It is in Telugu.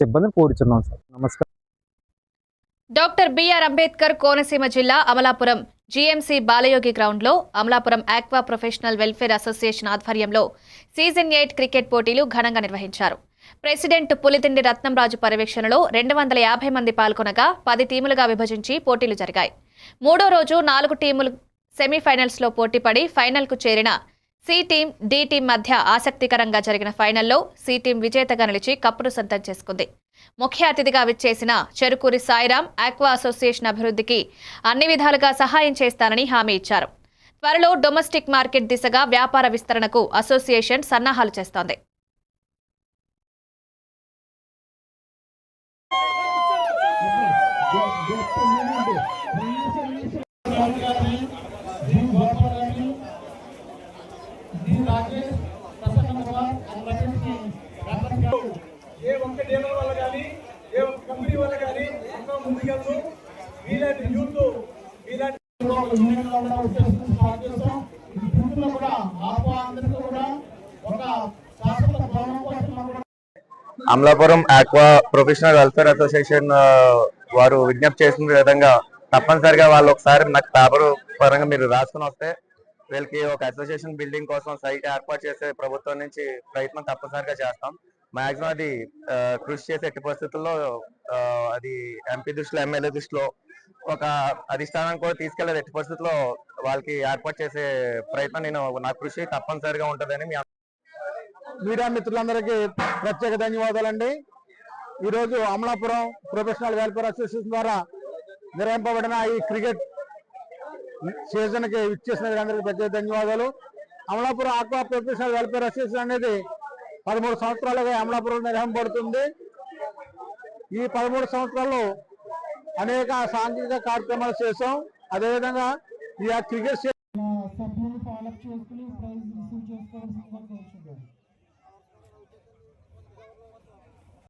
సిబ్బందిని కోరుచున్నాం సార్. నమస్కారం. డాక్టర్ బిఆర్ అంబేద్కర్ కోనసీమ జిల్లా అమలాపురం జీఎంసీ బాలయోగి గ్రౌండ్లో Amalapuram aqua professional welfare association ఆధ్వర్యంలో సీజన్ ఎయిట్ క్రికెట్ పోటీలు ఘనంగా నిర్వహించారు. ప్రెసిడెంట్ పులితిండి రత్నంరాజు పర్యవేక్షణలో రెండు వందల యాభై మంది పాల్గొనగా పది టీములుగా విభజించి పోటీలు జరిగాయి. మూడో రోజు నాలుగు టీములు సెమీఫైనల్స్లో పోటీపడి ఫైనల్కు చేరిన సి టీం డి టీం మధ్య ఆసక్తికరంగా జరిగిన ఫైనల్లో సి టీం విజేతగా నిలిచి కప్పును సొంతం చేసుకుంది ముఖ్య అతిథిగా విచ్చేసిన చెరుకూరి సాయిరాం ఆక్వా అసోసియేషన్ అభివృద్ధికి అన్ని విధాలుగా సహాయం చేస్తానని హామీ ఇచ్చారు త్వరలో డొమెస్టిక్ మార్కెట్ దిశగా వ్యాపార విస్తరణకు అసోసియేషన్ సన్నాహాలు చేస్తోంది ఏ ఒక్క డీలర్ వల్ల కానీ ఏ ఒక్క కంపెనీ వల్ల కానీ ఎంతో ముందుకెళ్తూ మీలాంటి యూత్ మీలాంటి కూడా ఆహ్వానంతో కూడా ఒక శాశ్వత భవనం కోసం కూడా Amalapuram aqua professional welfare association వారు విజ్ఞప్తి చేసిన విధంగా తప్పనిసరిగా వాళ్ళు ఒకసారి నాకు పేపర్ పరంగా మీరు రాసుకుని వస్తే వీళ్ళకి ఒక అసోసియేషన్ బిల్డింగ్ కోసం సైట్ ఏర్పాటు చేసే ప్రభుత్వం నుంచి ప్రయత్నం తప్పనిసరిగా చేస్తాం. మాక్సిమం అది కృషి చేసే ఎట్టి పరిస్థితుల్లో అది ఎంపీ దృష్టిలో ఎమ్మెల్యే దృష్టిలో ఒక అధిష్టానం కూడా తీసుకెళ్ళేదు ఎట్టి పరిస్థితుల్లో వాళ్ళకి ఏర్పాటు చేసే ప్రయత్నం నేను నా కృషి తప్పనిసరిగా ఉంటుందని మీ మీడియా మిత్రులందరికీ ప్రత్యేక ధన్యవాదాలండి. ఈరోజు అమలాపురం ప్రొఫెషనల్ వెల్ఫేర్ అసోసియేషన్ ద్వారా నిర్వహింపబడిన ఈ క్రికెట్ సీజన్కి ఇచ్చేసిన వీరందరికీ ప్రత్యేక ధన్యవాదాలు. Amalapuram aqua professional welfare association అనేది పదమూడు సంవత్సరాలుగా అమలాపురం నిర్వహింపబడుతుంది. ఈ పదమూడు సంవత్సరాల్లో అనేక సాంఘిక కార్యక్రమాలు చేసాం అదేవిధంగా ఈ క్రికెట్ సభ్యులు ఫాలోఅప్ చేసుకుని ప్రైజ్ రిసీవ్ చేసుకోవాల్సిందిగా